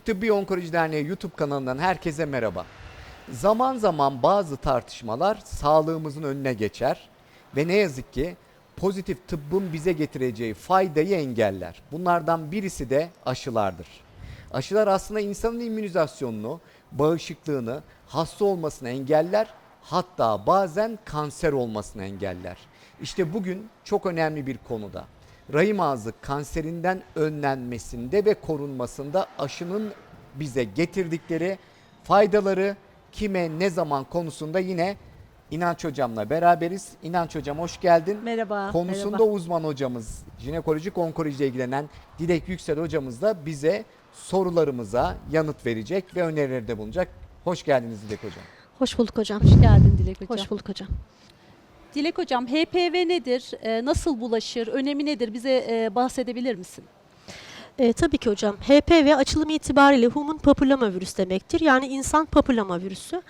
Türk Tıbbi Onkoloji Derneği YouTube kanalından herkese merhaba. Zaman zaman bazı tartışmalar sağlığımızın önüne geçer ve ne yazık ki pozitif tıbbın bize getireceği faydayı engeller. Bunlardan birisi de aşılardır. Aşılar aslında insanın immünizasyonunu, bağışıklığını, hasta olmasını engeller, hatta bazen kanser olmasını engeller. İşte bugün çok önemli bir konuda rahim ağzı kanserinden önlenmesinde ve korunmasında aşının bize getirdikleri faydaları kime ne zaman konusunda yine İnanç hocamla beraberiz. İnanç hocam hoş geldin. Merhaba. Konusunda merhaba. uzman hocamız, jinekolojik onkolojiyle ilgilenen Dilek Yüksel hocamız da bize sorularımıza yanıt verecek ve önerilerde bulunacak. Hoş geldiniz Dilek hocam. Hoş bulduk hocam. Hoş geldin Dilek Hocam. Hoş bulduk hocam. Dilek Hocam HPV nedir? Ee, nasıl bulaşır? Önemi nedir? Bize e, bahsedebilir misin? Ee, tabii ki hocam. HPV açılımı itibariyle human papilloma virüs demektir. Yani insan papilloma virüsü.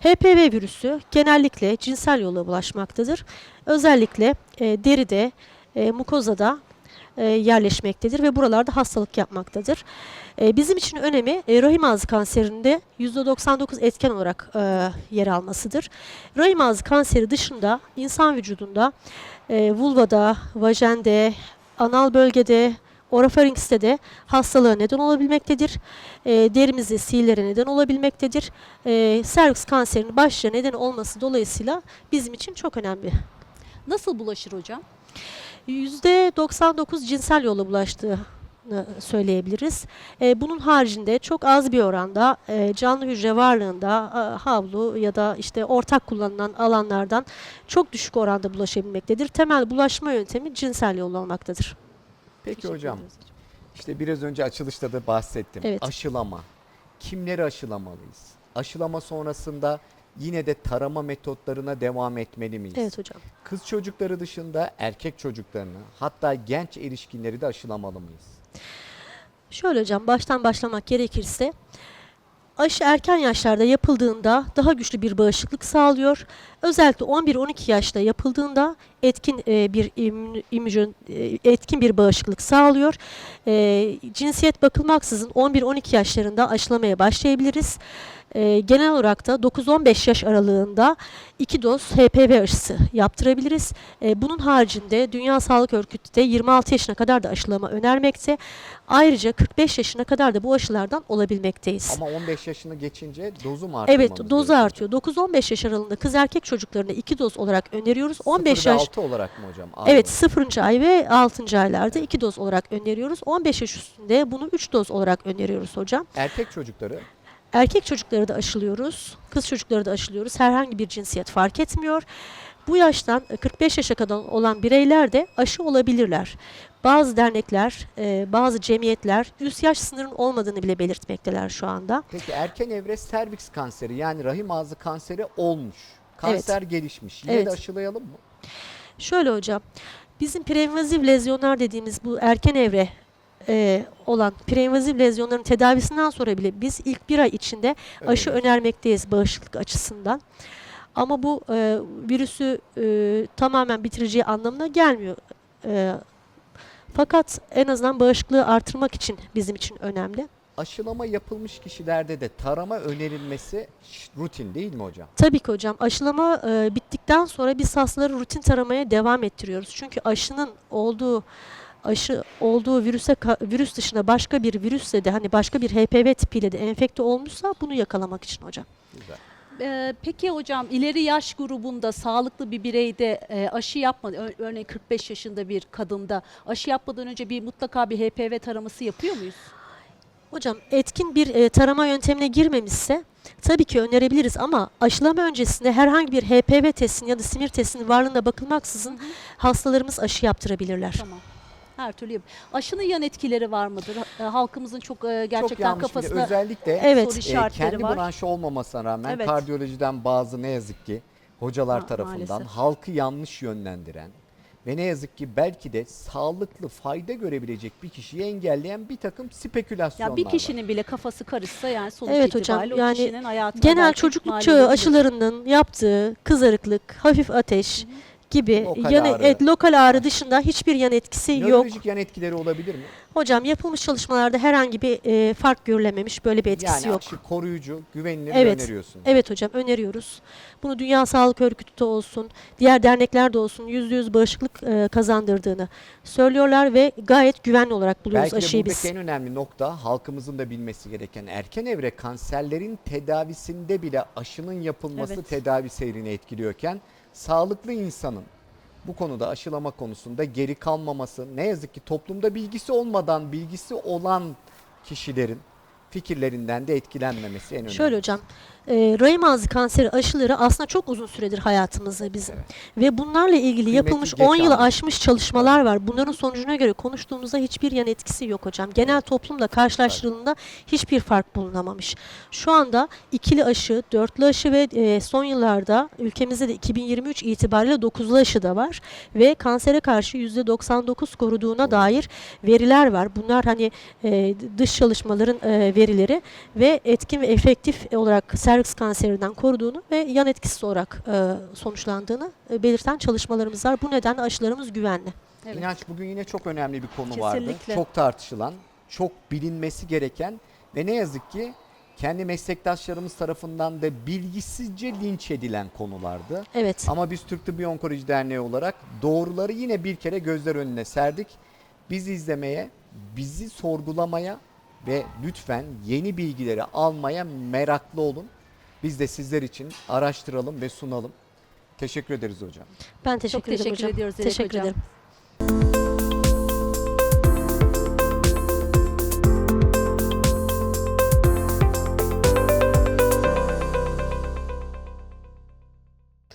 HPV virüsü genellikle cinsel yolla bulaşmaktadır. Özellikle e, deride, e, mukozada e, yerleşmektedir ve buralarda hastalık yapmaktadır. E, bizim için önemi e, rahim ağzı kanserinde %99 etken olarak e, yer almasıdır. Rahim ağzı kanseri dışında insan vücudunda e, vulvada, vajende, anal bölgede, orofaringste de hastalığa neden olabilmektedir. E, derimizde sihirlere neden olabilmektedir. E, serviks kanserinin başlıca neden olması dolayısıyla bizim için çok önemli. Nasıl bulaşır hocam? %99 cinsel yolla bulaştığını söyleyebiliriz. E, bunun haricinde çok az bir oranda e, canlı hücre varlığında e, havlu ya da işte ortak kullanılan alanlardan çok düşük oranda bulaşabilmektedir. Temel bulaşma yöntemi cinsel yolla olmaktadır. Peki hocam. işte biraz önce açılışta da bahsettim. Evet. Aşılama. Kimleri aşılamalıyız? Aşılama sonrasında yine de tarama metotlarına devam etmeli miyiz? Evet hocam. Kız çocukları dışında erkek çocuklarını hatta genç erişkinleri de aşılamalı mıyız? Şöyle hocam baştan başlamak gerekirse aşı erken yaşlarda yapıldığında daha güçlü bir bağışıklık sağlıyor. Özellikle 11-12 yaşta yapıldığında etkin e, bir immün- e, etkin bir bağışıklık sağlıyor. E, cinsiyet bakılmaksızın 11-12 yaşlarında aşılamaya başlayabiliriz. E, genel olarak da 9-15 yaş aralığında 2 doz HPV aşısı yaptırabiliriz. E, bunun haricinde Dünya Sağlık Örgütü de 26 yaşına kadar da aşılama önermekte. Ayrıca 45 yaşına kadar da bu aşılardan olabilmekteyiz. Ama 15 yaşını geçince dozu mu artırmamız Evet dozu gerekiyor? artıyor. 9-15 yaş aralığında kız erkek çocuklarına 2 doz olarak öneriyoruz. 15 Sıfır ve yaş altı olarak mı hocam? Evet Almalı. 0. ay ve 6. aylarda 2 doz olarak öneriyoruz. 15 yaş üstünde bunu 3 doz olarak öneriyoruz hocam. Erkek çocukları Erkek çocukları da aşılıyoruz. Kız çocukları da aşılıyoruz. Herhangi bir cinsiyet fark etmiyor. Bu yaştan e, 45 yaşa kadar olan bireyler de aşı olabilirler. Bazı dernekler, e, bazı cemiyetler üst yaş sınırının olmadığını bile belirtmekteler şu anda. Peki erken evre serviks kanseri yani rahim ağzı kanseri olmuş. Kanser gelişmiş. Yine Evet. de aşılayalım mı? Şöyle hocam, bizim preinvaziv lezyonlar dediğimiz bu erken evre e, olan preinvaziv lezyonların tedavisinden sonra bile biz ilk bir ay içinde aşı Öyle. önermekteyiz bağışıklık açısından. Ama bu e, virüsü e, tamamen bitireceği anlamına gelmiyor. E, fakat en azından bağışıklığı artırmak için bizim için önemli. Aşılama yapılmış kişilerde de tarama önerilmesi rutin değil mi hocam? Tabii ki hocam aşılama e, bittikten sonra biz hastaları rutin taramaya devam ettiriyoruz. Çünkü aşının olduğu aşı olduğu virüse virüs dışında başka bir virüsle de hani başka bir HPV tipiyle de enfekte olmuşsa bunu yakalamak için hocam. Güzel. Ee, peki hocam ileri yaş grubunda sağlıklı bir bireyde e, aşı yapmadı. Ö- örneğin 45 yaşında bir kadında aşı yapmadan önce bir mutlaka bir HPV taraması yapıyor muyuz? Hocam etkin bir e, tarama yöntemine girmemişse tabii ki önerebiliriz ama aşılama öncesinde herhangi bir HPV testinin ya da simir testinin varlığına bakılmaksızın hastalarımız aşı yaptırabilirler. Tamam. Her türlü yap- Aşının yan etkileri var mıdır? Ha- Halkımızın çok e, Çok gerçekten yanlış bir de kafasına özellikle Evet. soru e, işaretleri kendi var. branşı olmamasına rağmen Evet. kardiyolojiden bazı ne yazık ki hocalar Ma- tarafından maalesef. halkı yanlış yönlendiren ve ne yazık ki belki de sağlıklı fayda görebilecek bir kişiyi engelleyen bir takım spekülasyonlar Ya bir var. kişinin bile kafası karışsa yani sonuç Evet hocam, itibariyle o yani kişinin hayatına Genel belki çocukluk çağı olabilir. aşılarının yaptığı kızarıklık, hafif ateş gibi Lokal yan, ağrı. evet, lokal ağrı dışında hiçbir yan etkisi yok. Nörolojik yan etkileri olabilir mi? Hocam yapılmış çalışmalarda herhangi bir e, fark görülememiş. Böyle bir etkisi Yani yok. aşı koruyucu, güvenilir Evet. öneriyorsun. Evet hocam öneriyoruz. Bunu Dünya Sağlık Örgütü de olsun, diğer dernekler de olsun %100 bağışıklık e, kazandırdığını söylüyorlar ve gayet güvenli olarak buluyoruz Belki de aşıyı buradaki biz. en önemli nokta halkımızın da bilmesi gereken erken evre kanserlerin tedavisinde bile aşının yapılması Evet. tedavi seyrini etkiliyorken sağlıklı insanın bu konuda aşılama konusunda geri kalmaması ne yazık ki toplumda bilgisi olmadan bilgisi olan kişilerin fikirlerinden de etkilenmemesi en önemli. Şöyle hocam, e, rahim ağzı kanseri aşıları aslında çok uzun süredir hayatımızda bizim. Ve bunlarla ilgili Kıymetli yapılmış geç 10 yılı aşmış çalışmalar var. Bunların sonucuna göre konuştuğumuzda hiçbir yan etkisi yok hocam. Genel toplumla karşılaştırıldığında hiçbir fark bulunamamış. Şu anda ikili aşı, dörtlü aşı ve e, son yıllarda ülkemizde de 2023 itibariyle dokuzlu aşı da var. Ve kansere karşı %99 koruduğuna dair veriler var. Bunlar hani e, dış çalışmaların e, verileri ve etkin ve efektif olarak servis kanserinden koruduğunu ve yan etkisi olarak e, sonuçlandığını e, belirten çalışmalarımız var. Bu nedenle aşılarımız güvenli. Evet. İnanç bugün yine çok önemli bir konu vardı. Kesinlikle. Çok tartışılan, çok bilinmesi gereken ve ne yazık ki kendi meslektaşlarımız tarafından da bilgisizce linç edilen konulardı. Evet. Ama biz Türk Tıbbi Onkoloji Derneği olarak doğruları yine bir kere gözler önüne serdik. Bizi izlemeye, bizi sorgulamaya ve lütfen yeni bilgileri almaya meraklı olun. Biz de sizler için araştıralım ve sunalım. Teşekkür ederiz hocam. Ben teşekkür ederim teşekkür hocam. ediyoruz Teşekkür hocam. ederim.